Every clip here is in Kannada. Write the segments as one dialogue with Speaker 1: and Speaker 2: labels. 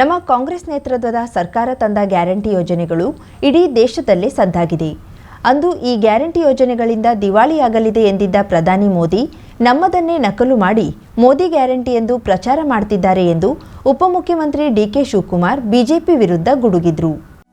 Speaker 1: ನಮ್ಮ ಕಾಂಗ್ರೆಸ್ ನೇತೃತ್ವದ ಸರ್ಕಾರ ತಂದ ಗ್ಯಾರಂಟಿ ಯೋಜನೆಗಳು ಇಡೀ ದೇಶದಲ್ಲೇ ಸದ್ದಾಗಿದೆ. ಅಂದು ಈ ಗ್ಯಾರಂಟಿ ಯೋಜನೆಗಳಿಂದ ದಿವಾಳಿಯಾಗಲಿದೆ ಎಂದಿದ್ದ ಪ್ರಧಾನಿ ಮೋದಿ, ನಮ್ಮದನ್ನೇ ನಕಲು ಮಾಡಿ ಮೋದಿ ಗ್ಯಾರಂಟಿ ಎಂದು ಪ್ರಚಾರ ಮಾಡ್ತಿದ್ದಾರೆ ಎಂದು ಉಪಮುಖ್ಯಮಂತ್ರಿ ಡಿಕೆ ಶಿವಕುಮಾರ್ ಬಿಜೆಪಿ ವಿರುದ್ಧ ಗುಡುಗಿದ್ರು.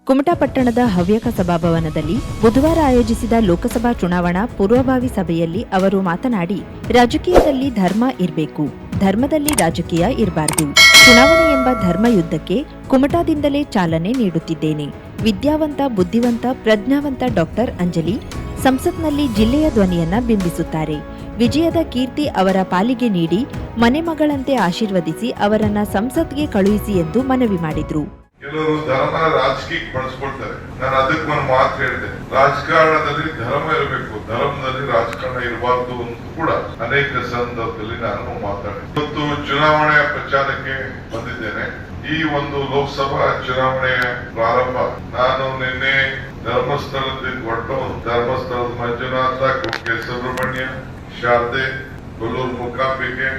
Speaker 1: ಕುಮಟಾ ಪಟ್ಟಣದ ಹವ್ಯಕ ಸಭಾಭವನದಲ್ಲಿ ಬುಧವಾರ ಆಯೋಜಿಸಿದ ಲೋಕಸಭಾ ಚುನಾವಣಾ ಪೂರ್ವಭಾವಿ ಸಭೆಯಲ್ಲಿ ಅವರು ಮಾತನಾಡಿ, ರಾಜಕೀಯದಲ್ಲಿ ಧರ್ಮ ಇರಬೇಕು. ಧರ್ಮದಲ್ಲಿ ರಾಜಕೀಯ ಇರಬಾರದು. ಚುನಾವಣೆ ಎಂಬ ಧರ್ಮ ಯುದ್ಧಕ್ಕೆ ಕುಮಟಾದಿಂದಲೇ ಚಾಲನೆ ನೀಡುತ್ತಿದ್ದೇನೆ. ವಿದ್ಯಾವಂತ, ಬುದ್ಧಿವಂತ, ಪ್ರಜ್ಞಾವಂತ ಡಾಕ್ಟರ್ ಅಂಜಲಿ ಸಂಸತ್ನಲ್ಲಿ ಜಿಲ್ಲೆಯ ಧ್ವನಿಯನ್ನ ಬಿಂಬಿಸುತ್ತಾರೆ. ವಿಜಯದ ಕೀರ್ತಿ ಅವರ ಪಾಲಿಗೆ ನೀಡಿ ಮನೆಮಗಳಂತೆ ಆಶೀರ್ವದಿಸಿ ಅವರನ್ನ ಸಂಸತ್ಗೆ ಕಳುಹಿಸಿ ಎಂದು ಮನವಿ ಮಾಡಿದ್ರು.
Speaker 2: ಕೆಲವರು ಧರ್ಮ ರಾಜಕೀಯಕ್ಕೆ ಬಳಸ್ಕೊಳ್ತಾರೆ. ನಾನು ಅದಕ್ಕೆ ಒಂದು ಮಾತು ಹೇಳಿದೆ. ರಾಜಕಾರಣದಲ್ಲಿ ಧರ್ಮ ಇರಬೇಕು. ಧರ್ಮದಲ್ಲಿ ರಾಜಕಾರಣ ಇರಬಾರ್ದು ಅಂತ ಕೂಡ ಅನೇಕ ಸಂದರ್ಭದಲ್ಲಿ ನಾನು ಮಾತಾಡಿದೆ ಇವತ್ತು ಚುನಾವಣೆಯ ಪ್ರಚಾರಕ್ಕೆ ಬಂದಿದ್ದೇನೆ. ಈ ಒಂದು ಲೋಕಸಭಾ ಚುನಾವಣೆಯ ಪ್ರಾರಂಭ. ನಾನು ನಿನ್ನೆ ಧರ್ಮಸ್ಥಳದಿಂದ ಹೊರಟು ಧರ್ಮಸ್ಥಳದ ಮಂಜುನಾಥ ಕುಕ್ಕೆ ಸುಬ್ರಹ್ಮಣ್ಯ, ಶಾರದೆ ಕೊಲ್ಲೂರು ಮುಕಾಂಬಿಕೆ,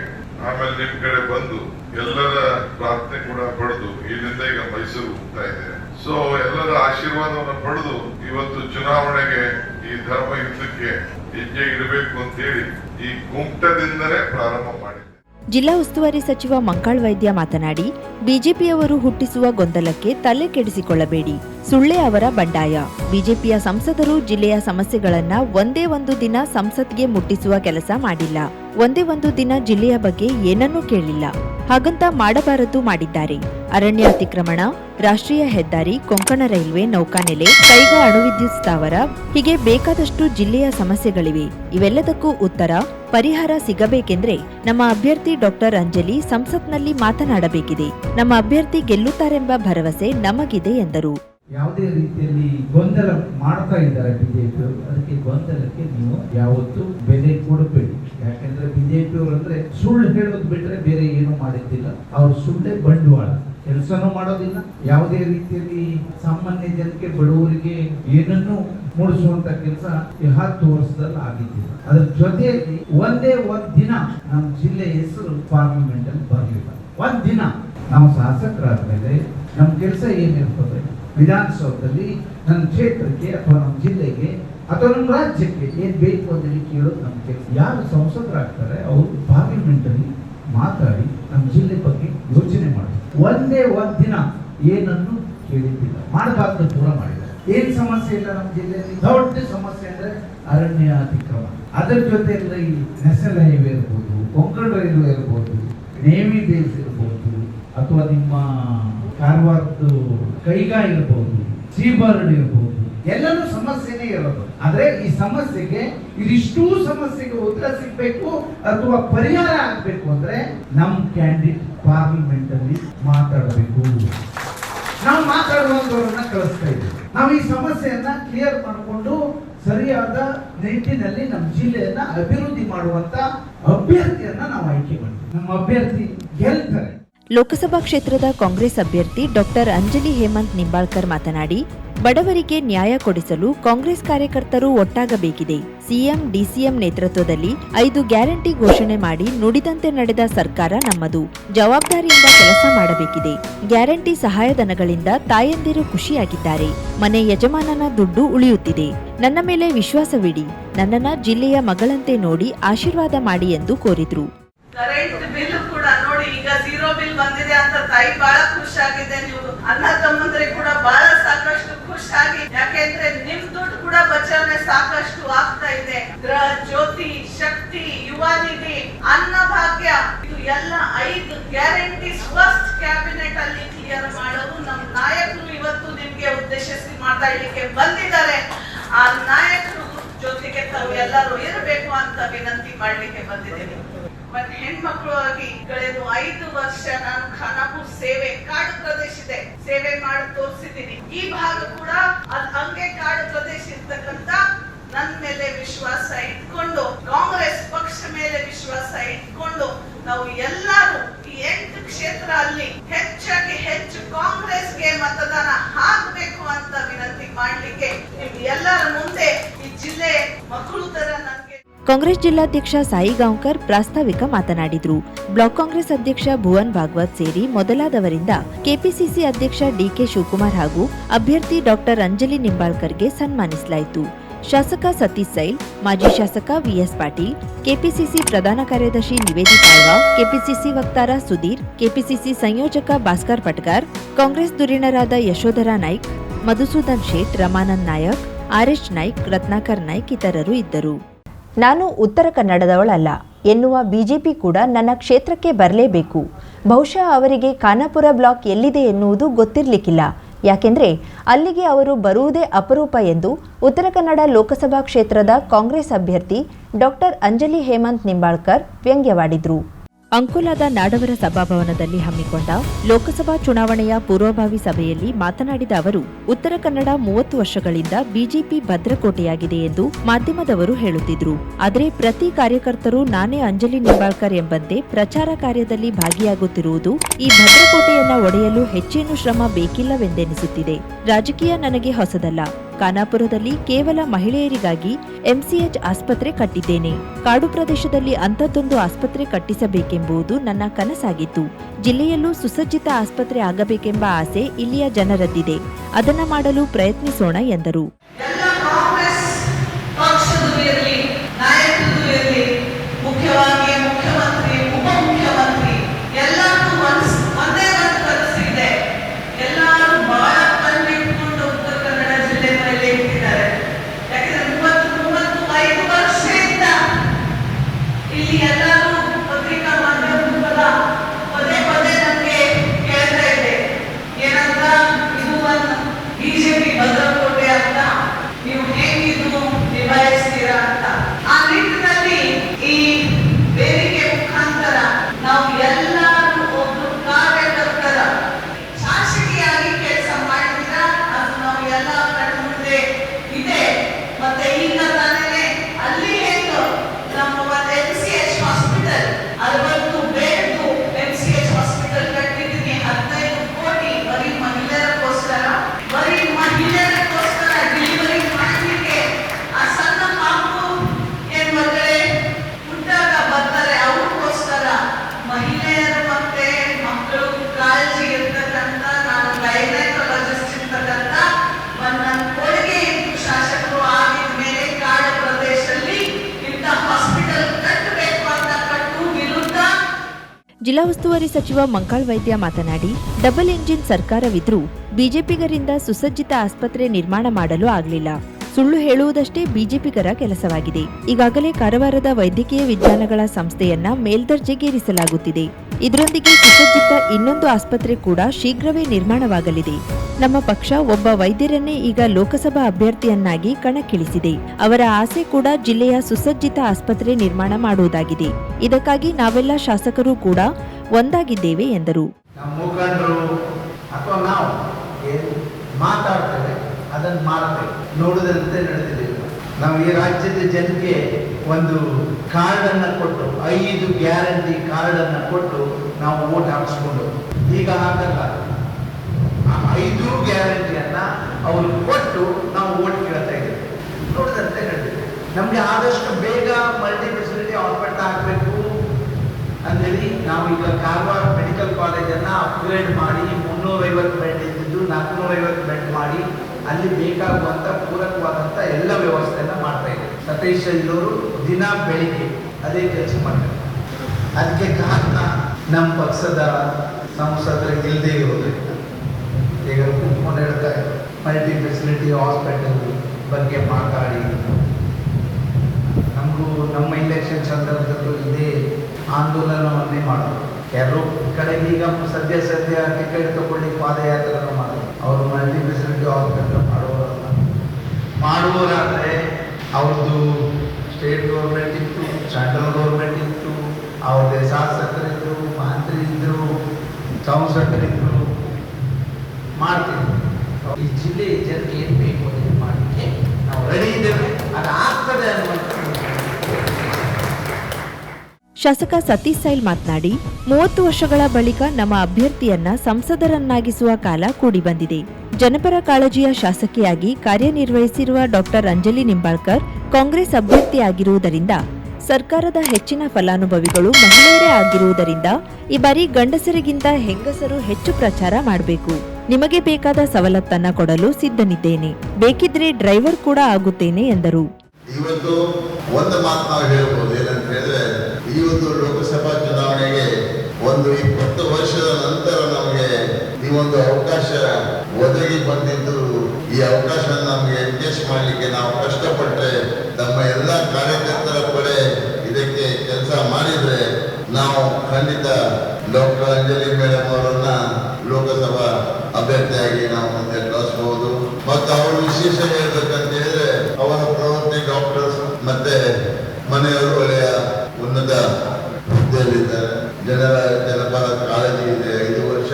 Speaker 2: ಆಮೇಲೆ ನಿಮ್ ಕಡೆ ಬಂದು ಎಲ್ಲರ ಪ್ರಾರ್ಥನೆ ಕೂಡ ಪಡೆದು ಇಲ್ಲಿಂದ ಈಗ ಮೈಸೂರು ಹೋಗ್ತಾ ಇದೆ. ಸೊ ಎಲ್ಲರ ಆಶೀರ್ವಾದವನ್ನು ಪಡೆದು ಇವತ್ತು ಚುನಾವಣೆಗೆ ಈ ಧರ್ಮ ಯುದ್ಧಕ್ಕೆ ಹೆಜ್ಜೆ ಇಡಬೇಕು ಅಂತ ಹೇಳಿ ಈ ಕುಂಟದಿಂದಲೇ ಪ್ರಾರಂಭ ಮಾಡಿದೆ
Speaker 1: ಜಿಲ್ಲಾ ಉಸ್ತುವಾರಿ ಸಚಿವ ಮಂಕಾಳ್ ವೈದ್ಯ ಮಾತನಾಡಿ, ಬಿಜೆಪಿಯವರು ಹುಟ್ಟಿಸುವ ಗೊಂದಲಕ್ಕೆ ತಲೆ ಕೆಡಿಸಿಕೊಳ್ಳಬೇಡಿ. ಸುಳ್ಳೆ ಅವರ ಬಂಡಾಯ. ಬಿಜೆಪಿಯ ಸಂಸದರು ಜಿಲ್ಲೆಯ ಸಮಸ್ಯೆಗಳನ್ನ ಒಂದೇ ಒಂದು ದಿನ ಸಂಸತ್ಗೆ ಮುಟ್ಟಿಸುವ ಕೆಲಸ ಮಾಡಿಲ್ಲ. ಒಂದೇ ಒಂದು ದಿನ ಜಿಲ್ಲೆಯ ಬಗ್ಗೆ ಏನನ್ನೂ ಕೇಳಿಲ್ಲ. ಹಾಗಂತ ಮಾಡಬಾರದು ಮಾಡಿದ್ದಾರೆ. ಅರಣ್ಯ ಅತಿಕ್ರಮಣ, ರಾಷ್ಟ್ರೀಯ ಹೆದ್ದಾರಿ, ಕೊಂಕಣ ರೈಲ್ವೆ, ನೌಕಾನೆಲೆ ಕೈಗಾ ಅಣುವಿದ್ಯುತ್ ಸ್ಥಾವರ, ಹೀಗೆ ಬೇಕಾದಷ್ಟು ಜಿಲ್ಲೆಯ ಸಮಸ್ಯೆಗಳಿವೆ. ಇವೆಲ್ಲದಕ್ಕೂ ಉತ್ತರ, ಪರಿಹಾರ ಸಿಗಬೇಕೆಂದ್ರೆ ನಮ್ಮ ಅಭ್ಯರ್ಥಿ ಡಾಕ್ಟರ್ ಅಂಜಲಿ ಸಂಸತ್ನಲ್ಲಿ ಮಾತನಾಡಬೇಕಿದೆ. ನಮ್ಮ ಅಭ್ಯರ್ಥಿ ಗೆಲ್ಲುತ್ತಾರೆಂಬ ಭರವಸೆ ನಮಗಿದೆ ಎಂದರು.
Speaker 3: ಯಾವುದೇ ರೀತಿಯಲ್ಲಿ ಗೊಂದಲ ಮಾಡ್ತಾ ಇದ್ದಾರೆ ಬಿಜೆಪಿ ಅದಕ್ಕೆ ಗೊಂದಲಕ್ಕೆ ನೀವು ಯಾವತ್ತೂ ಬೆಲೆ ಕೊಡಬೇಡಿ. ಯಾಕಂದ್ರೆ ಬಿಜೆಪಿ ಅವರು ಅಂದ್ರೆ ಸುಳ್ಳು ಹೇಳೋದು ಬಿಟ್ರೆ ಬೇರೆ ಏನು ಮಾಡಿದ್ದಿಲ್ಲ. ಅವ್ರು ಸುಳ್ಳೆ ಬಂಡವಾಳ. ಕೆಲಸನೂ ಮಾಡೋದಿಲ್ಲ. ಯಾವುದೇ ರೀತಿಯಲ್ಲಿ ಸಾಮಾನ್ಯ ಜನಕ್ಕೆ ಬಡವರಿಗೆ ಏನನ್ನು ಮೂಡಿಸುವಂತ ಕೆಲಸ ಹತ್ತು ವರ್ಷದಲ್ಲಿ ಆಗಿದ್ದಿಲ್ಲ. ಅದ್ರ ಜೊತೆಯಲ್ಲಿ ಒಂದೇ ಒಂದ್ ದಿನ ನಮ್ಮ ಜಿಲ್ಲೆ ಹೆಸರು ಪಾರ್ಲಿಮೆಂಟ್ ಅಲ್ಲಿ ಬರಲಿಲ್ಲ. ಒಂದ್ ದಿನ ನಾವು ಶಾಸಕರಾದ್ಮೇಲೆ ನಮ್ಮ ಕೆಲಸ ಏನಿರ್ತದೆ ವಿಧಾನಸೌಧದಲ್ಲಿ ನನ್ನ ಕ್ಷೇತ್ರಕ್ಕೆ ಅಥವಾ ನಮ್ಮ ಜಿಲ್ಲೆಗೆ ಅಥವಾ ನಮ್ಮ ರಾಜ್ಯಕ್ಕೆ ಏನು ಬೇಕು ಅಂತ ಹೇಳಿ ಕೇಳೋದು ನಮ್ಮ ಕೆಲಸ. ಯಾರು ಸಂಸದರಾಗ್ತಾರೆ, ಅವರು ಪಾರ್ಲಿಮೆಂಟ್ ಅಲ್ಲಿ ಮಾತಾಡಿ ನಮ್ಮ ಜಿಲ್ಲೆ ಬಗ್ಗೆ ಯೋಚನೆ ಮಾಡಿ ಒಂದೇ ಒಂದು ದಿನ ಏನನ್ನು ಕೇಳಿದ್ದಿಲ್ಲ. ಮಾಡಬಾರ್ದು ಪೂರ ಮಾಡಿದ್ದಾರೆ. ಏನ್ ಸಮಸ್ಯೆ ಇಲ್ಲ ನಮ್ಮ ಜಿಲ್ಲೆಯಲ್ಲಿ? ದೊಡ್ಡ ಸಮಸ್ಯೆ ಅಂದ್ರೆ ಅರಣ್ಯ ಅತಿಕ್ರಮಣ ಅದರ ಜೊತೆ ಈ ನೆಸಲ್ ಹೈವೇ ಇರ್ಬೋದು ಕೊಂಕಣ ರೈಲ್ವೆ ಇರ್ಬೋದು ನೇಮಿ ಬೇಸ್ ಇರ್ಬೋದು, ಅಥವಾ ನಿಮ್ಮ ಕಾರವಾರದ್ದು ಕೈಗಾ ಇರ್ಬೋದು ಸೀಬರ್ಡ್ ಇರ್ಬೋದು ಎಲ್ಲನೂ ಸಮಸ್ಯೆನೇ ಇರೋದು. ಆದ್ರೆ ಈ ಸಮಸ್ಯೆಗೆ ಇದಿಷ್ಟೂ ಸಮಸ್ಯೆಗೆ ಉತ್ತರ ಸಿಗ್ಬೇಕು ಅಥವಾ ಪರಿಹಾರ ಆಗ್ಬೇಕು ಅಂದ್ರೆ ನಮ್ ಕ್ಯಾಂಡಿಡೇಟ್ ಪಾರ್ಲಿಮೆಂಟ್ ಅಲ್ಲಿ ಮಾತಾಡಬೇಕು. ನಾವು ಮಾತಾಡುವಂತವ್ರನ್ನ ಕಳಿಸ್ತಾ ಇದ್ದೀವಿ. ನಾವು ಈ ಸಮಸ್ಯೆಯನ್ನ ಕ್ಲಿಯರ್ ಮಾಡಿಕೊಂಡು ಸರಿಯಾದ ನಿಟ್ಟಿನಲ್ಲಿ ನಮ್ಮ ಜಿಲ್ಲೆಯನ್ನ ಅಭಿವೃದ್ಧಿ ಮಾಡುವಂತ ಅಭ್ಯರ್ಥಿಯನ್ನ ನಾವು ಆಯ್ಕೆ ಮಾಡ್ತೀವಿ. ನಮ್ಮ ಅಭ್ಯರ್ಥಿ ಗೆಲ್ತಾರೆ.
Speaker 1: ಲೋಕಸಭಾ ಕ್ಷೇತ್ರದ ಕಾಂಗ್ರೆಸ್ ಅಭ್ಯರ್ಥಿ ಡಾಕ್ಟರ್ ಅಂಜಲಿ ಹೇಮಂತ್ ನಿಂಬಾಳ್ಕರ್ ಮಾತನಾಡಿ, ಬಡವರಿಗೆ ನ್ಯಾಯ ಕೊಡಿಸಲು ಕಾಂಗ್ರೆಸ್ ಕಾರ್ಯಕರ್ತರು ಒಟ್ಟಾಗಬೇಕಿದೆ. ಸಿಎಂ, ಡಿಸಿಎಂ ನೇತೃತ್ವದಲ್ಲಿ ಐದು ಗ್ಯಾರಂಟಿ ಘೋಷಣೆ ಮಾಡಿ ನುಡಿದಂತೆ ನಡೆದ ಸರ್ಕಾರ ನಮ್ಮದು. ಜವಾಬ್ದಾರಿಯಿಂದ ಕೆಲಸ ಮಾಡಬೇಕಿದೆ. ಗ್ಯಾರಂಟಿ ಸಹಾಯಧನಗಳಿಂದ ತಾಯಂದಿರು ಖುಷಿಯಾಗಿದ್ದಾರೆ. ಮನೆ ಯಜಮಾನನ ದುಡ್ಡು ಉಳಿಯುತ್ತಿದೆ. ನನ್ನ ಮೇಲೆ ವಿಶ್ವಾಸವಿಡಿ. ನನ್ನನ್ನ ಜಿಲ್ಲೆಯ ಮಗಳಂತೆ ನೋಡಿ ಆಶೀರ್ವಾದ ಮಾಡಿ ಎಂದು ಕೋರಿದ್ರು.
Speaker 4: ನೋಡಿ, ಈಗ ಝೀರೋ ಬಿಲ್ ಬಂದಿದೆ ಅಂತ ತಾಯಿ ಬಹಳ ಖುಷಿ ಆಗಿದೆ ನೀವು ಅಣ್ಣ ತಮ್ಮಂದ್ರಿಗೆ ಕೂಡ ಬಹಳ ಸಾಕಷ್ಟು ಖುಷಿಯಾಗಿ. ಯಾಕೆಂದ್ರೆ ನಿಮ್ ದುಡ್ಡು ಕೂಡ ಬಚಾವಣೆ ಸಾಕಷ್ಟು ಆಗ್ತಾ ಇದೆ. ಗ್ರಹ, ಜ್ಯೋತಿ, ಶಕ್ತಿ, ಯುವ ನಿಧಿ, ಅನ್ನ ಭಾಗ್ಯ, ಇದು ಎಲ್ಲ ಐದು ಗ್ಯಾರಂಟೀಸ್ ಫಸ್ಟ್ ಕ್ಯಾಬಿನೆಟ್ ಅಲ್ಲಿ ಕ್ಲಿಯರ್ ಮಾಡೋದು ನಮ್ಮ ನಾಯಕರು ಇವತ್ತು ನಿಮ್ಗೆ ಉದ್ದೇಶಿಸಿ ಮಾತಾಡ್ಲಿಕ್ಕೆ ಬಂದಿದ್ದಾರೆ. ಆ ನಾಯಕರು ಜೊತೆಗೆ ತಾವು ಎಲ್ಲರೂ ಇರಬೇಕು ಅಂತ ವಿನಂತಿ ಮಾಡ್ಲಿಕ್ಕೆ ಬಂದಿದ್ದೇನೆ ಒಂದ್ ಹೆಣ್ಮಕ್ಳು ಆಗಿ ಕಳೆದು ಐದು ವರ್ಷ ನಾನು ಖಾನಾಪುರ್ ಸೇವೆ ಕಾಡು ಪ್ರದೇಶ ಇದೆ. ಸೇವೆ ಮಾಡಿ ತೋರಿಸಿದ್ದೀನಿ. ಈ ಭಾಗ ಕೂಡ ಅದ್ ಹಂಗೆ ಕಾಡು ಪ್ರದೇಶ ಇರ್ತಕ್ಕಂತ ನನ್ ಮೇಲೆ ವಿಶ್ವಾಸ ಇಟ್ಕೊಂಡು, ಕಾಂಗ್ರೆಸ್ ಪಕ್ಷ ಮೇಲೆ ವಿಶ್ವಾಸ ಇಟ್ಕೊಂಡು ನಾವು ಎಲ್ಲರೂ ಈ ಎಂಟು ಕ್ಷೇತ್ರ ಅಲ್ಲಿ ಹೆಚ್ಚಾಗಿ ಹೆಚ್ಚು ಕಾಂಗ್ರೆಸ್ಗೆ ಮತದಾನ ಹಾಕ್ಬೇಕು ಅಂತ ವಿನಂತಿ ಮಾಡ್ಲಿಕ್ಕೆ ನಿಮ್ ಎಲ್ಲರ ಮುಂದೆ ಈ ಜಿಲ್ಲೆ ಮಕ್ಕಳು ತರ ನನ್ಗೆ
Speaker 1: ಕಾಂಗ್ರೆಸ್ ಜಿಲ್ಲಾಧ್ಯಕ್ಷ ಸಾಯಿ ಗಾಂವ್ಕರ್ ಪ್ರಾಸ್ತಾವಿಕ ಮಾತನಾಡಿದರು. ಬ್ಲಾಕ್ ಕಾಂಗ್ರೆಸ್ ಅಧ್ಯಕ್ಷ ಭುವನ್ ಭಾಗವತ್ ಸೇರಿ ಮೊದಲಾದವರಿಂದ ಕೆಪಿಸಿಸಿ ಅಧ್ಯಕ್ಷ ಡಿಕೆ ಶಿವಕುಮಾರ್ ಹಾಗೂ ಅಭ್ಯರ್ಥಿ ಡಾಕ್ಟರ್ ಅಂಜಲಿ ನಿಂಬಾಳ್ಕರ್ಗೆ ಸನ್ಮಾನಿಸಲಾಯಿತು. ಶಾಸಕ ಸತೀಶ್ ಸೈಲ್, ಮಾಜಿ ಶಾಸಕ ವಿಎಸ್ ಪಾಟೀಲ್, ಕೆಪಿಸಿಸಿ ಪ್ರಧಾನ ಕಾರ್ಯದರ್ಶಿ ನಿವೇದಿತಾ ಕೆಪಿಸಿಸಿ ವಕ್ತಾರ ಸುಧೀರ್, ಕೆಪಿಸಿಸಿ ಸಂಯೋಜಕ ಭಾಸ್ಕರ್ ಪಟ್ಕಾರ್, ಕಾಂಗ್ರೆಸ್ ಧುರೀಣರಾದ ಯಶೋಧರ ನಾಯ್ಕ್, ಮಧುಸೂದನ್ ಶೇಟ್, ರಮಾನಂದ್ ನಾಯಕ್, ಆರ್ಎಚ್ ನಾಯ್ಕ್, ರತ್ನಾಕರ್ ನಾಯ್ಕ್ ಇತರರು ಇದ್ದರು. ನಾನು ಉತ್ತರ ಕನ್ನಡದವಳಲ್ಲ ಎನ್ನುವ ಬಿಜೆಪಿ ಕೂಡ ನನ್ನ ಕ್ಷೇತ್ರಕ್ಕೆ ಬರಲೇಬೇಕು. ಬಹುಶಃ ಅವರಿಗೆ ಖಾನಾಪುರ ಬ್ಲಾಕ್ ಎಲ್ಲಿದೆ ಎನ್ನುವುದು ಗೊತ್ತಿರಲಿಕ್ಕಿಲ್ಲ. ಯಾಕೆಂದರೆ ಅಲ್ಲಿಗೆ ಅವರು ಬರುವುದೇ ಅಪರೂಪ ಎಂದು ಉತ್ತರ ಕನ್ನಡ ಲೋಕಸಭಾ ಕ್ಷೇತ್ರದ ಕಾಂಗ್ರೆಸ್ ಅಭ್ಯರ್ಥಿ ಡಾಕ್ಟರ್ ಅಂಜಲಿ ಹೇಮಂತ್ ನಿಂಬಾಳ್ಕರ್ ವ್ಯಂಗ್ಯವಾಡಿದ್ರು. ಅಂಕೋಲಾದ ನಾಡವರ ಸಭಾಭವನದಲ್ಲಿ ಹಮ್ಮಿಕೊಂಡ ಲೋಕಸಭಾ ಚುನಾವಣೆಯ ಪೂರ್ವಭಾವಿ ಸಭೆಯಲ್ಲಿ ಮಾತನಾಡಿದ ಅವರು, ಉತ್ತರ ಕನ್ನಡ ಮೂವತ್ತು ವರ್ಷಗಳಿಂದ ಬಿಜೆಪಿ ಭದ್ರಕೋಟೆಯಾಗಿದೆ ಎಂದು ಮಾಧ್ಯಮದವರು ಹೇಳುತ್ತಿದ್ರು. ಆದರೆ ಪ್ರತಿ ಕಾರ್ಯಕರ್ತರು ನಾನೇ ಅಂಜಲಿ ನಿಂಬಾಳ್ಕರ್ ಎಂಬಂತೆ ಪ್ರಚಾರ ಕಾರ್ಯದಲ್ಲಿ ಭಾಗಿಯಾಗುತ್ತಿರುವುದು ಈ ಭದ್ರಕೋಟೆಯನ್ನ ಒಡೆಯಲು ಹೆಚ್ಚೇನು ಶ್ರಮ ಬೇಕಿಲ್ಲವೆಂದೆನಿಸುತ್ತಿದೆ. ರಾಜಕೀಯ ನನಗೆ ಹೊಸದಲ್ಲ. ಖಾನಾಪುರದಲ್ಲಿ ಕೇವಲ ಮಹಿಳೆಯರಿಗಾಗಿ ಎಂಸಿಎಚ್ ಆಸ್ಪತ್ರೆ ಕಟ್ಟಿದ್ದೇನೆ. ಕಾಡು ಪ್ರದೇಶದಲ್ಲಿ ಅಂಥದ್ದೊಂದು ಆಸ್ಪತ್ರೆ ಕಟ್ಟಿಸಬೇಕೆಂಬುದು ನನ್ನ ಕನಸಾಗಿತ್ತು. ಜಿಲ್ಲೆಯಲ್ಲೂ ಸುಸಜ್ಜಿತ ಆಸ್ಪತ್ರೆ ಆಗಬೇಕೆಂಬ ಆಸೆ ಇಲ್ಲಿಯ ಜನರದ್ದಿದೆ. ಅದನ್ನ ಮಾಡಲು ಪ್ರಯತ್ನಿಸೋಣ ಎಂದರು
Speaker 4: ಎಲ್ಲ ಕಾಂಗ್ರೆಸ್ ಪಕ್ಷದೂ ಇರಲಿ ನಾಯಕರು ಇರಲಿ ಮುಖ್ಯವಾಗಿ ಮುಖ್ಯಮಂತ್ರಿ ಉಪಮುಖ್ಯಮಂತ್ರಿ ಎಲ್ಲರಿಗೂ ಮನಸ್ ಒಂದೇ ಒಂದು ಕನಸಿದೆ ಎಲ್ಲರೂ ಬಹಳ ಕಣ್ಣಿಟ್ಕೊಂಡು ಉತ್ತರ ಕನ್ನಡ ಜಿಲ್ಲೆ ಮೇಲೆ ಇಟ್ಟಿದ್ದಾರೆ ಯಾಕಂದ್ರೆ ಮೂವತ್ತು ಮೂವತ್ತು ಐದು ವರ್ಷದಿಂದ ಇಲ್ಲಿ ಎಲ್ಲರೂ ಪತ್ರಿಕಾ ಮಾಧ್ಯಮದ ಪದೇ ಪದೇ ನಮಗೆ ಕೇಳ್ತಾ ಇದೆ ಏನಂತ ಇದು ಒಂದು ಬಿಜೆಪಿ ಭದ್ರಕೋಟೆ ಅಂತ ನೀವು ಹೇಗಿದು ನಿಭಾಯಿಸ್ತೀರಾ ಅಂತ ಆ ನಿಟ್ಟಿನಲ್ಲಿ ಈ ವೇದಿಕೆ ಮುಖಾಂತರ ನಾವು ಎಲ್ಲರೂ ಒಬ್ಬರು ಕಾರ್ಯಕರ್ತರ ಶಾಸಕಿಯಾಗಿ ಕೆಲಸ ಮಾಡಿದ್ರ ಅದು ನಾವು ಎಲ್ಲ ಕಣ್ಣ ಮುಂದೆ ಇದೆ ಮತ್ತೆ ಈಗ ತಾನೇ ಅಲ್ಲಿ ಹೆಂಗೋ ನಮ್ಮ ಒಂದು ಎಂ ಸಿ ಎಚ್ ಹಾಸ್ಪಿಟಲ್ ಅರವತ್ತು bed M C H hospital ಕಟ್ಟಿದ್ದೀನಿ ಹದಿನೈದು ಕೋಟಿ ಬರೀ ಮಹಿಳೆಯರಿಗೋಸ್ಕರ ಬರೀ ಮಹಿಳೆಯರಿಗೋಸ್ಕರ ಡೆಲಿವರಿ ಮಾಡಲಿಕ್ಕೆ ಆ ಸಣ್ಣ ಮಗು ಏನ್ ಮಕ್ಕಳೇ ಹುಟ್ಟಾಗ ಬರ್ತಾರೆ ಅವ್ರಿಗೋಸ್ಕರ ಮಹಿಳೆಯರು ಮತ್ತೆ ಮಕ್ಕಳು ಕಾಳಜಿ ಇರ್ತಕ್ಕಂಥ ನಾನು ಗೈನೈಕಾಲಜಿಸ್ಟ್ ಇರ್ತಕ್ಕಂಥ ಒಂದು ನನ್ನ ಕೊಡುಗೆ ಇತ್ತು ಶಾಸಕರು ಆಗಿದ ಮೇಲೆ ಕಾಡು ಪ್ರದೇಶದಲ್ಲಿ ಇಂಥ ಹಾಸ್ಪಿಟಲ್ ಕಟ್ಟಬೇಕು ಅಂತ ಕಟ್ಟು ವಿರುದ್ಧ
Speaker 1: ಜಿಲ್ಲಾ ಉಸ್ತುವಾರಿ ಸಚಿವ ಮಂಕಾಳ್ ವೈದ್ಯ ಮಾತನಾಡಿ, ಡಬಲ್ ಎಂಜಿನ್ ಸರ್ಕಾರವಿದ್ರೂ ಬಿಜೆಪಿಗರಿಂದ ಸುಸಜ್ಜಿತ ಆಸ್ಪತ್ರೆ ನಿರ್ಮಾಣ ಮಾಡಲು ಆಗಲಿಲ್ಲ. ಸುಳ್ಳು ಹೇಳುವುದಷ್ಟೇ ಬಿಜೆಪಿಗರ ಕೆಲಸವಾಗಿದೆ. ಈಗಾಗಲೇ ಕಾರವಾರದ ವೈದ್ಯಕೀಯ ವಿಜ್ಞಾನಗಳ ಸಂಸ್ಥೆಯನ್ನ ಮೇಲ್ದರ್ಜೆಗೇರಿಸಲಾಗುತ್ತಿದೆ. ಇದರೊಂದಿಗೆ ಸುಸಜ್ಜಿತ ಇನ್ನೊಂದು ಆಸ್ಪತ್ರೆ ಕೂಡ ಶೀಘ್ರವೇ ನಿರ್ಮಾಣವಾಗಲಿದೆ. ನಮ್ಮ ಪಕ್ಷ ಒಬ್ಬ ವೈದ್ಯರನ್ನೇ ಈಗ ಲೋಕಸಭಾ ಅಭ್ಯರ್ಥಿಯನ್ನಾಗಿ ಕಣಕ್ಕಿಳಿಸಿದೆ. ಅವರ ಆಸೆ ಕೂಡ ಜಿಲ್ಲೆಯ ಸುಸಜ್ಜಿತ ಆಸ್ಪತ್ರೆ ನಿರ್ಮಾಣ ಮಾಡುವುದಾಗಿದೆ. ಇದಕ್ಕಾಗಿ ನಾವೆಲ್ಲ ಶಾಸಕರು ಕೂಡ ಒಂದಾಗಿದ್ದೇವೆ ಎಂದರು.
Speaker 3: ಮಾತಾಡ್ತೇವೆ ಅದನ್ನು ಮಾಡಬೇಕು ನೋಡುದಂತೆ ನಡೆದಿದೆ. ನಾವು ಈ ರಾಜ್ಯದ ಜನಕ್ಕೆ ಒಂದು ಕಾರ್ಡನ್ನು ಕೊಟ್ಟು, ಐದು ಗ್ಯಾರಂಟಿ ಕಾರ್ಡನ್ನು ಕೊಟ್ಟು ನಾವು ಓಟ್ ಹಾಕಿಸ್ಕೊಂಡು, ಈಗ ಹಾಕಲ್ಲ. ಐದು ಗ್ಯಾರಂಟಿಯನ್ನ ಅವರು ಕೊಟ್ಟು ನಾವು ಓಟ್ ಕೇಳ್ತಾ ಇದ್ದೀವಿ. ನೋಡಿದಂತೆ ನಡೆದಿದೆ. ನಮಗೆ ಆದಷ್ಟು ಬೇಗ ಮಲ್ಟಿ ಫೆಸಿಲಿಟಿ ಹಾಸ್ಪಿಟಲ್ ಆಗಬೇಕು ಅಂದೇಳಿ ನಾವು ಈಗ ಕಾರವಾರ ಮೆಡಿಕಲ್ ಕಾಲೇಜನ್ನು ಅಪ್ಗ್ರೇಡ್ ಮಾಡಿ ಮುನ್ನೂರೈವತ್ತು ಬೆಡ್ ಇದ್ದಿದ್ದು ನಾಲ್ಕುನೂರೈವತ್ತು ಬೆಡ್ ಮಾಡಿ ಅಲ್ಲಿ ಬೇಕಾಗುವಂಥ ಪೂರಕವಾದಂಥ ಎಲ್ಲ ವ್ಯವಸ್ಥೆಯನ್ನು ಮಾಡ್ತಾ ಇದೆ ಸತೀಶ್ ಇಲ್ಲವರು ದಿನ ಬೆಳಿಗ್ಗೆ ಅದೇ ಕೆಲಸ ಮಾಡ್ತಾರೆ. ಅದಕ್ಕೆ ಕಾರಣ ನಮ್ಮ ಪಕ್ಷದ ಸಂಸದರು ಇಲ್ಲದೆ ಇರೋದ್ರಿಂದ ಈಗ ಕುತ್ಕೊಂಡು ಹೇಳ್ತಾ ಮಲ್ಟಿ ಫೆಸಿಲಿಟಿ ಹಾಸ್ಪಿಟಲ್ ಬಗ್ಗೆ ಮಾತಾಡಿ. ನಮಗೂ ನಮ್ಮ ಇಲೆಕ್ಷನ್ ಸಂದರ್ಭದಲ್ಲೂ ಇದೇ ಆಂದೋಲನವನ್ನೇ ಮಾಡೋದು. ಎರಡು ಕಡೆಗೆ ಈಗ ಸದ್ಯ ಸದ್ಯ ಟಿಕೆಟ್ ತಗೊಳ್ಳಿ ಪಾದಯಾತ್ರೆ ಮಾಡೋದು ಅವರು ಮಲ್ಟಿ ಫೆಸಿಲಿಟಿ ಹಾಸ್ಪಿಟಲ್ ಮಾಡುವವರಲ್ಲ. ಮಾಡುವವರಾದರೆ ಅವ್ರದ್ದು ಸ್ಟೇಟ್ ಗೌರ್ಮೆಂಟ್ ಇತ್ತು ಸೆಂಟ್ರಲ್ ಗೌರ್ಮೆಂಟ್ ಇತ್ತು, ಅವ್ರದ್ದೇ ಶಾಸಕರಿದ್ದರು ಮಂತ್ರಿ ಇದ್ದರು ಸಂಸದರಿದ್ರು ಮಾಡ್ತೀವಿ ಈ ಜಿಲ್ಲೆ ಜನಕ್ಕೆ ಏನು ಬೇಕು ಅದನ್ನು ಮಾಡಲಿಕ್ಕೆ ನಾವು ರೆಡಿ ಇದ್ದೇವೆ.
Speaker 1: ಶಾಸಕ ಸತೀಶ್ ಸೈಲ್ ಮಾತನಾಡಿ, ಮೂವತ್ತು ವರ್ಷಗಳ ಬಳಿಕ ನಮ್ಮ ಅಭ್ಯರ್ಥಿಯನ್ನ ಸಂಸದರನ್ನಾಗಿಸುವ ಕಾಲ ಕೂಡಿ ಬಂದಿದೆ ಜನಪರ ಕಾಳಜಿಯ ಶಾಸಕಿಯಾಗಿ ಕಾರ್ಯನಿರ್ವಹಿಸಿರುವ ಡಾಕ್ಟರ್ ಅಂಜಲಿ ನಿಂಬಾಳ್ಕರ್ ಕಾಂಗ್ರೆಸ್ ಅಭ್ಯರ್ಥಿಯಾಗಿರುವುದರಿಂದ ಸರ್ಕಾರದ ಹೆಚ್ಚಿನ ಫಲಾನುಭವಿಗಳು ಮಹಿಳೆಯರೇ ಆಗಿರುವುದರಿಂದ ಈ ಬಾರಿ ಗಂಡಸರಿಗಿಂತ ಹೆಂಗಸರು ಹೆಚ್ಚು ಪ್ರಚಾರ ಮಾಡಬೇಕು. ನಿಮಗೆ ಬೇಕಾದ ಸವಲತ್ತನ್ನ ಕೊಡಲು ಸಿದ್ಧನಿದ್ದೇನೆ. ಬೇಕಿದ್ರೆ ಡ್ರೈವರ್ ಕೂಡ ಆಗುತ್ತೇನೆ ಎಂದರು.
Speaker 5: ಈ ಲೋಕಸಭಾ ಚುನಾವಣೆಗೆ ಒಂದು ಇಪ್ಪತ್ತು ವರ್ಷದ ನಂತರ ನಮಗೆ ಈ ಒಂದು ಅವಕಾಶ ಒದಗಿ ಬಂದಿದ್ದು, ಈ ಅವಕಾಶ ನಮಗೆ ಅಡ್ಜಸ್ಟ್ ಮಾಡಲಿಕ್ಕೆ ನಾವು ಕಷ್ಟಪಟ್ಟರೆ ನಮ್ಮ ಎಲ್ಲ ಕಾರ್ಯಕರ್ತರ ಕೊಡೆ ಇದಕ್ಕೆ ಕೆಲಸ ಮಾಡಿದ್ರೆ ನಾವು ಖಂಡಿತ ಡಾಕ್ಟರ್ ಅಂಜಲಿ ಮೇಡಮ್ ಅವರನ್ನ ಲೋಕಸಭಾ ಅಭ್ಯರ್ಥಿಯಾಗಿ ನಾವು ಮುಂದೆ ಕಳಿಸಬಹುದು ಮತ್ತು ಅವರು ವಿಶೇಷ ಹೇಳ್ಬೇಕಂತ ಹೇಳಿದ್ರೆ, ಅವರ ಪ್ರವೃತ್ತಿ ಡಾಕ್ಟರ್ಸ್ ಮತ್ತೆ ಮನೆಯವರು ಒಳ್ಳೆಯ ಉನ್ನತ ಹುದ್ದೆಯಲ್ಲಿದ್ದಾರೆ ಜನರ ಜನಪರ ಕಾಳಜಿ ಇದೆ. ಐದು ವರ್ಷ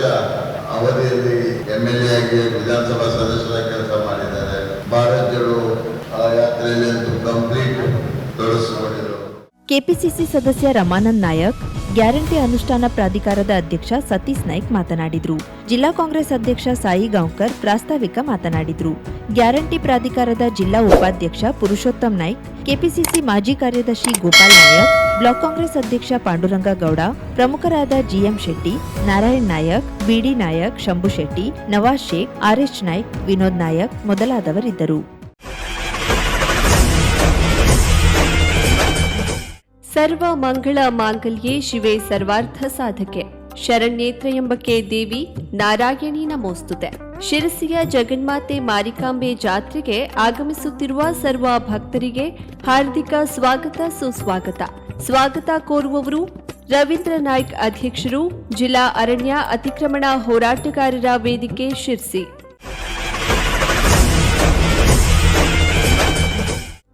Speaker 5: ಅವಧಿಯಲ್ಲಿ ಎಂ ಎಲ್ ಎ ಆಗಿ ವಿಧಾನಸಭಾ ಸದಸ್ಯರ ಕೆಲಸ ಮಾಡಿದ್ದಾರೆ. ಭಾರತೀಯರು ಆ, ಯಾತ್ರೆಯಲ್ಲಿ ಕಂಪ್ಲೀಟ್ ತೊಡಗಿಸಿಕೊಂಡಿದ್ರು.
Speaker 1: ಕೆಪಿಸಿಸಿ ಸದಸ್ಯ ರಮಾನಂದ್ ನಾಯಕ್ ಗ್ಯಾರಂಟಿ ಅನುಷ್ಠಾನ ಪ್ರಾಧಿಕಾರದ ಅಧ್ಯಕ್ಷ ಸತೀಶ್ ನಾಯ್ಕ್ ಮಾತನಾಡಿದರು. ಜಿಲ್ಲಾ ಕಾಂಗ್ರೆಸ್ ಅಧ್ಯಕ್ಷ ಸಾಯಿ ಗಾಂವ್ಕರ್ ಪ್ರಾಸ್ತಾವಿಕ ಮಾತನಾಡಿದರು. ಗ್ಯಾರಂಟಿ ಪ್ರಾಧಿಕಾರದ ಜಿಲ್ಲಾ ಉಪಾಧ್ಯಕ್ಷ ಪುರುಷೋತ್ತಮ್ ನಾಯ್ಕ್, ಕೆಪಿಸಿಸಿ ಮಾಜಿ ಕಾರ್ಯದರ್ಶಿ ಗೋಪಾಲ್ ನಾಯಕ್, ಬ್ಲಾಕ್ ಕಾಂಗ್ರೆಸ್ ಅಧ್ಯಕ್ಷ ಪಾಂಡುರಂಗ ಗೌಡ, ಪ್ರಮುಖರಾದ GM Shetty, Narayan Nayak BD Nayak, Shambhu Shetty, Nawaz Sheikh RH Naik, Vinod Nayak ಮೊದಲಾದವರಿದ್ದರು.
Speaker 6: ಸರ್ವ ಮಂಗಳ ಮಾಂಗಲ್ಯೇ ಶಿವೆ ಸರ್ವಾರ್ಥ ಸಾಧಕೆ. ಶರಣ್ಯೇತ್ರ ಎಂಬಕ್ಕೆ ದೇವಿ, ನಾರಾಯಣಿ ನಮೋಸ್ತುತೆ. ಶಿರಸಿಯ ಜಗನ್ಮಾತೆ ಮಾರಿಕಾಂಬೆ ಜಾತ್ರೆಗೆ ಆಗಮಿಸುತ್ತಿರುವ ಸರ್ವ ಭಕ್ತರಿಗೆ ಹಾರ್ದಿಕ ಸ್ವಾಗತ ಸುಸ್ವಾಗತ. ಸ್ವಾಗತ ಕೋರುವವರು ರವೀಂದ್ರ ನಾಯ್ಕ್ ಅಧ್ಯಕ್ಷರು, ಜಿಲ್ಲಾ ಅರಣ್ಯ ಅತಿಕ್ರಮಣ ಹೋರಾಟಗಾರರ ವೇದಿಕೆ ಶಿರ್ಸಿ.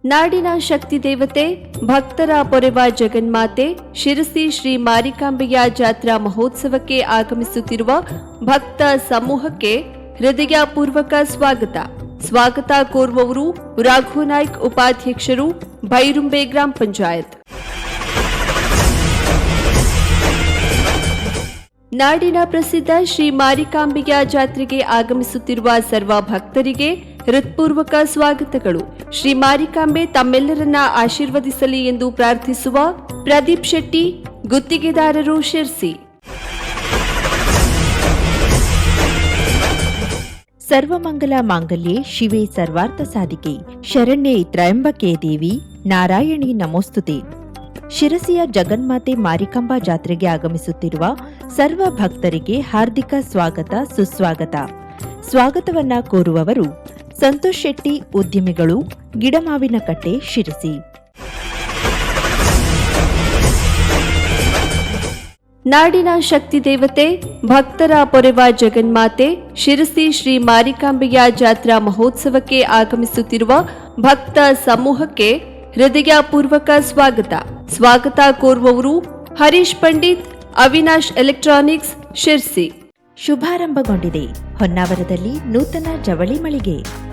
Speaker 6: ನಾಡಿನ ಶಕ್ತಿ ದೇವತೆ, ಭಕ್ತರ ಪೊರೆವ ಜಗನ್ಮಾತೆ, ಶಿರಸಿ ಶ್ರೀ ಮಾರಿಕಾಂಬೆಯ ಜಾತ್ರಾ ಮಹೋತ್ಸವಕ್ಕೆ ಆಗಮಿಸುತ್ತಿರುವ ಭಕ್ತ ಸಮೂಹಕ್ಕೆ ಹೃದಯಪೂರ್ವಕ ಸ್ವಾಗತ. ಸ್ವಾಗತ ಕೋರುವವರು ರಾಘು ನಾಯ್ಕ್ ಉಪಾಧ್ಯಕ್ಷರು ಭೈರುಂಬೆ ಗ್ರಾಮ ಪಂಚಾಯತ್. ನಾಡಿನ ಪ್ರಸಿದ್ಧ ಶ್ರೀ ಮಾರಿಕಾಂಬೆಯ ಜಾತ್ರೆಗೆ ಆಗಮಿಸುತ್ತಿರುವ ಸರ್ವ ಭಕ್ತರಿಗೆ ಹೃತ್ಪೂರ್ವಕ ಸ್ವಾಗತಗಳು. ಶ್ರೀ ಮಾರಿಕಾಂಬೆ ತಮ್ಮೆಲ್ಲರನ್ನ ಆಶೀರ್ವದಿಸಲಿ ಎಂದು ಪ್ರಾರ್ಥಿಸುವ ಪ್ರದೀಪ್ ಶೆಟ್ಟಿ, ಗುತ್ತಿಗೆದಾರರು ಶಿರ್ಸಿ.
Speaker 1: ಸರ್ವಮಂಗಲ ಮಾಂಗಲ್ಯೆ, ಶಿವೆ ಸರ್ವಾರ್ಥ ಸಾಧಿಕೆ. ಶರಣ್ಯೆ ತ್ರಯಂಬಕೆ ದೇವಿ, ನಾರಾಯಣಿ ನಮೋಸ್ತುತೆ. ಶಿರಸಿಯ ಜಗನ್ಮಾತೆ ಮಾರಿಕಾಂಬಾ ಜಾತ್ರೆಗೆ ಆಗಮಿಸುತ್ತಿರುವ ಸರ್ವ ಭಕ್ತರಿಗೆ ಹಾರ್ದಿಕ ಸ್ವಾಗತ, ಸುಸ್ವಾಗತ. ಸ್ವಾಗತವನ್ನ ಕೋರುವವರು ಸಂತೋಷ್ ಶೆಟ್ಟಿ ಉದ್ಯಮಿಗಳು ಗಿಡಮಾವಿನಕಟ್ಟೆ ಶಿರಸಿ.
Speaker 6: ನಾಡಿನ ಶಕ್ತಿ ದೇವತೆ ಭಕ್ತರ ಪೊರೆವ ಜಗನ್ಮಾತೆ ಶಿರಸಿ ಶ್ರೀ ಮಾರಿಕಾಂಬೆಯ ಜಾತ್ರಾ ಮಹೋತ್ಸವಕ್ಕೆ ಆಗಮಿಸುತ್ತಿರುವ ಭಕ್ತ ಸಮೂಹಕ್ಕೆ ಹೃದಯಪೂರ್ವಕ ಸ್ವಾಗತ. ಸ್ವಾಗತ ಕೋರುವವರು ಹರೀಶ್ ಪಂಡಿತ್ ಅವಿನಾಶ್ ಎಲೆಕ್ಟ್ರಾನಿಕ್ಸ್ ಶಿರ್ಸಿ.
Speaker 1: ಶುಭಾರಂಭಗೊಂಡಿದೆ. ಹೊನ್ನಾವರದಲ್ಲಿ ನೂತನ ಜವಳಿ ಮಳಿಗೆ.